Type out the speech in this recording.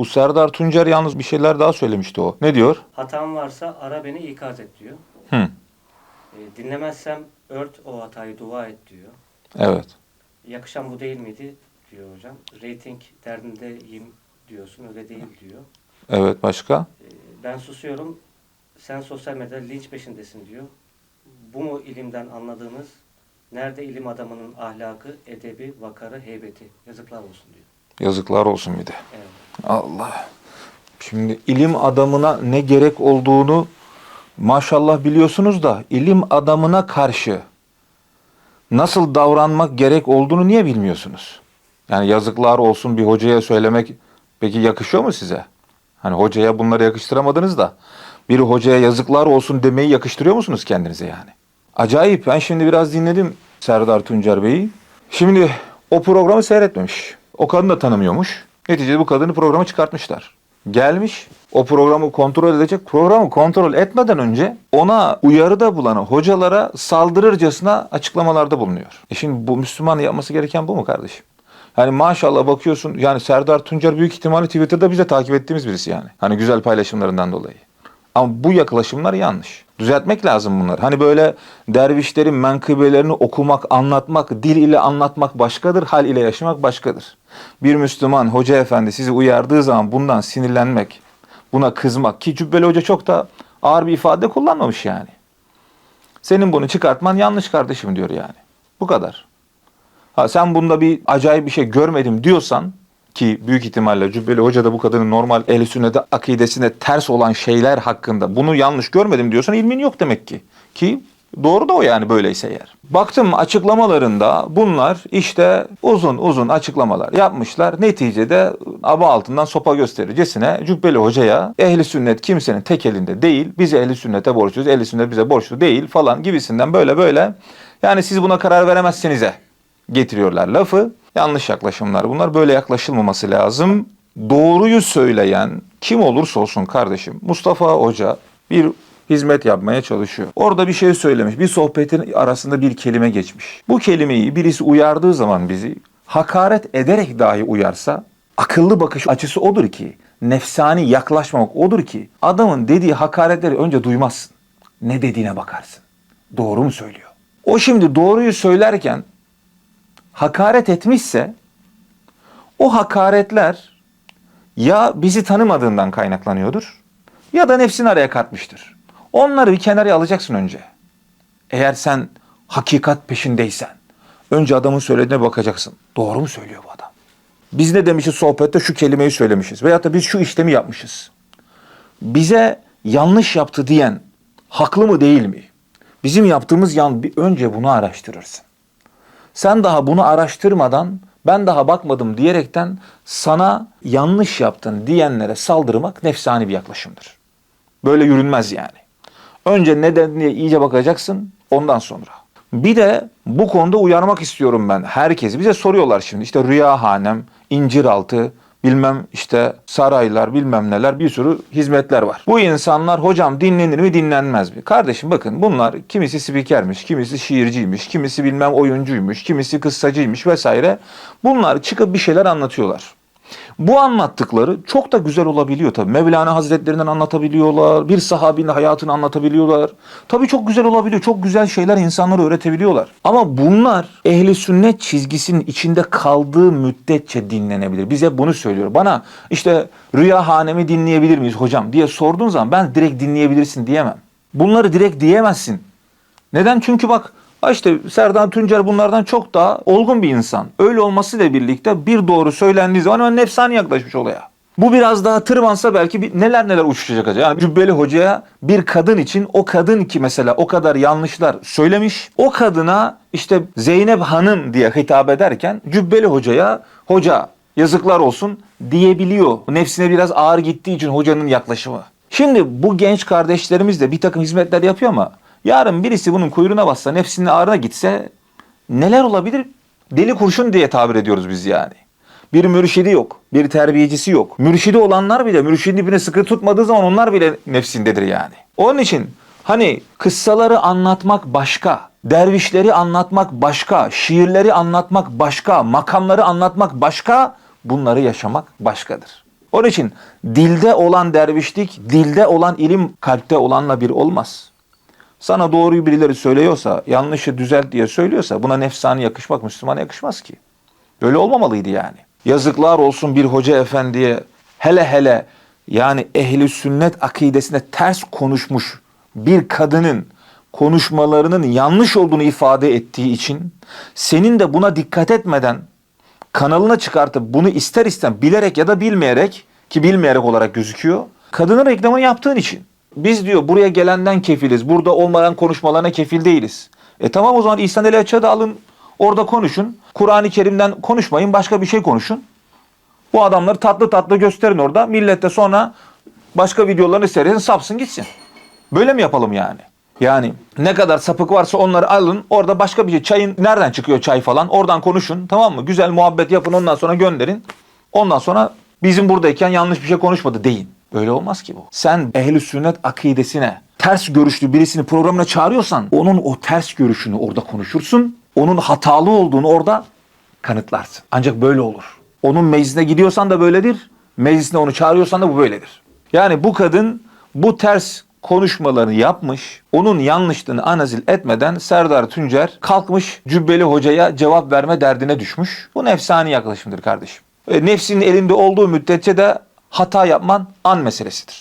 Bu Serdar Tuncer yalnız bir şeyler daha söylemişti o. Ne diyor? Hatam varsa ara beni ikaz et diyor. Hı. E, dinlemezsem ört o hatayı dua et diyor. Evet. Yakışan bu değil miydi diyor hocam. Rating derdindeyim diyorsun öyle değil diyor. Evet başka? E, ben susuyorum sen sosyal medyada linç peşindesin diyor. Bu mu ilimden anladığınız? Nerede ilim adamının ahlakı, edebi, vakarı, heybeti? Yazıklar olsun diyor. Yazıklar olsun bir de. Evet. Allah. Şimdi ilim adamına ne gerek olduğunu maşallah biliyorsunuz da ilim adamına karşı nasıl davranmak gerek olduğunu niye bilmiyorsunuz? Yani yazıklar olsun bir hocaya söylemek peki yakışıyor mu size? Hani hocaya bunları yakıştıramadınız da bir hocaya yazıklar olsun demeyi yakıştırıyor musunuz kendinize yani? Acayip. Ben şimdi biraz dinledim Serdar Tuncer Bey'i. Şimdi o programı seyretmemiş. O kadını da tanımıyormuş. Neticede bu kadını programa çıkartmışlar. Gelmiş o programı kontrol edecek. Programı kontrol etmeden önce ona uyarıda bulunan hocalara saldırırcasına açıklamalarda bulunuyor. E şimdi bu Müslümanın yapması gereken bu mu kardeşim? Yani maşallah bakıyorsun yani Serdar Tuncer büyük ihtimalle Twitter'da bize takip ettiğimiz birisi yani. Hani güzel paylaşımlarından dolayı. Ama bu yaklaşımlar yanlış. Düzeltmek lazım bunları. Hani böyle dervişlerin menkıbelerini okumak, anlatmak, dil ile anlatmak başkadır, hal ile yaşamak başkadır. Bir Müslüman hoca efendi sizi uyardığı zaman bundan sinirlenmek, buna kızmak ki Cübbeli Hoca çok da ağır bir ifade kullanmamış yani. Senin bunu çıkartman yanlış kardeşim diyor yani. Bu kadar. Ha sen bunda bir acayip bir şey görmedim diyorsan ki büyük ihtimalle Cübbeli Hoca da bu kadının normal ehl sünnete akidesine ters olan şeyler hakkında bunu yanlış görmedim diyorsan ilmin yok demek ki. Ki doğru da o yani böyleyse eğer. Baktım açıklamalarında bunlar işte uzun uzun açıklamalar yapmışlar. Neticede aba altından sopa göstericesine Cübbeli Hoca'ya ehli sünnet kimsenin tek elinde değil. Biz ehli sünnete borçluyuz. Ehli sünnet bize borçlu değil falan gibisinden böyle böyle. Yani siz buna karar veremezsinize getiriyorlar lafı. Yanlış yaklaşımlar bunlar. Böyle yaklaşılmaması lazım. Doğruyu söyleyen kim olursa olsun kardeşim Mustafa Hoca bir hizmet yapmaya çalışıyor. Orada bir şey söylemiş. Bir sohbetin arasında bir kelime geçmiş. Bu kelimeyi birisi uyardığı zaman bizi hakaret ederek dahi uyarsa akıllı bakış açısı odur ki nefsani yaklaşmamak odur ki adamın dediği hakaretleri önce duymazsın. Ne dediğine bakarsın. Doğru mu söylüyor? O şimdi doğruyu söylerken hakaret etmişse o hakaretler ya bizi tanımadığından kaynaklanıyordur ya da nefsini araya katmıştır. Onları bir kenara alacaksın önce. Eğer sen hakikat peşindeysen önce adamın söylediğine bakacaksın. Doğru mu söylüyor bu adam? Biz ne demişiz sohbette şu kelimeyi söylemişiz veyahut da biz şu işlemi yapmışız. Bize yanlış yaptı diyen haklı mı değil mi? Bizim yaptığımız yan önce bunu araştırırsın. Sen daha bunu araştırmadan ben daha bakmadım diyerekten sana yanlış yaptın diyenlere saldırmak nefsani bir yaklaşımdır. Böyle yürünmez yani. Önce neden diye iyice bakacaksın ondan sonra. Bir de bu konuda uyarmak istiyorum ben herkesi. Bize soruyorlar şimdi işte rüyahanem, inciraltı, bilmem işte saraylar bilmem neler bir sürü hizmetler var. Bu insanlar hocam dinlenir mi dinlenmez mi? Kardeşim bakın bunlar kimisi spikermiş, kimisi şiirciymiş, kimisi bilmem oyuncuymuş, kimisi kıssacıymış vesaire. Bunlar çıkıp bir şeyler anlatıyorlar. Bu anlattıkları çok da güzel olabiliyor tabii. Mevlana Hazretlerinden anlatabiliyorlar. Bir sahabinin hayatını anlatabiliyorlar. Tabii çok güzel olabiliyor. Çok güzel şeyler insanlara öğretebiliyorlar. Ama bunlar ehli sünnet çizgisinin içinde kaldığı müddetçe dinlenebilir. Bize bunu söylüyor. Bana işte rüya hanemi dinleyebilir miyiz hocam diye sorduğun zaman ben direkt dinleyebilirsin diyemem. Bunları direkt diyemezsin. Neden? Çünkü bak Ha Serdar Tuncer bunlardan çok daha olgun bir insan. Öyle olmasıyla birlikte bir doğru söylendiği zaman hemen nefsani yaklaşmış olaya. Bu biraz daha tırmansa belki bir, neler neler uçuşacak acaba. Yani Cübbeli Hoca'ya bir kadın için o kadın ki mesela o kadar yanlışlar söylemiş. O kadına işte Zeynep Hanım diye hitap ederken Cübbeli Hoca'ya hoca yazıklar olsun diyebiliyor. Nefsine biraz ağır gittiği için hocanın yaklaşımı. Şimdi bu genç kardeşlerimiz de bir takım hizmetler yapıyor ama Yarın birisi bunun kuyruğuna bassa, nefsinin ağrına gitse neler olabilir? Deli kurşun diye tabir ediyoruz biz yani. Bir mürşidi yok, bir terbiyecisi yok. Mürşidi olanlar bile, mürşidin dibine sıkı tutmadığı zaman onlar bile nefsindedir yani. Onun için hani kıssaları anlatmak başka, dervişleri anlatmak başka, şiirleri anlatmak başka, makamları anlatmak başka, bunları yaşamak başkadır. Onun için dilde olan dervişlik, dilde olan ilim kalpte olanla bir olmaz. Sana doğruyu birileri söylüyorsa, yanlışı düzelt diye söylüyorsa buna nefsani yakışmak Müslümana yakışmaz ki. Böyle olmamalıydı yani. Yazıklar olsun bir hoca efendiye hele hele yani ehli sünnet akidesine ters konuşmuş bir kadının konuşmalarının yanlış olduğunu ifade ettiği için senin de buna dikkat etmeden kanalına çıkartıp bunu ister istem bilerek ya da bilmeyerek ki bilmeyerek olarak gözüküyor. Kadının reklamını yaptığın için. Biz diyor buraya gelenden kefiliz. Burada olmayan konuşmalarına kefil değiliz. E tamam o zaman İhsan Ali Açık'a da alın orada konuşun. Kur'an-ı Kerim'den konuşmayın başka bir şey konuşun. Bu adamları tatlı tatlı gösterin orada. Millet de sonra başka videolarını seyredin sapsın gitsin. Böyle mi yapalım yani? Yani ne kadar sapık varsa onları alın. Orada başka bir şey. Çayın nereden çıkıyor çay falan? Oradan konuşun. Tamam mı? Güzel muhabbet yapın ondan sonra gönderin. Ondan sonra bizim buradayken yanlış bir şey konuşmadı deyin. Böyle olmaz ki bu. Sen ehli sünnet akidesine ters görüşlü birisini programına çağırıyorsan onun o ters görüşünü orada konuşursun. Onun hatalı olduğunu orada kanıtlarsın. Ancak böyle olur. Onun meclisine gidiyorsan da böyledir. Meclisine onu çağırıyorsan da bu böyledir. Yani bu kadın bu ters konuşmalarını yapmış. Onun yanlışlığını analizil etmeden Serdar Tuncer kalkmış Cübbeli Hoca'ya cevap verme derdine düşmüş. Bu nefsani yaklaşımdır kardeşim. E, nefsinin elinde olduğu müddetçe de hata yapman an meselesidir.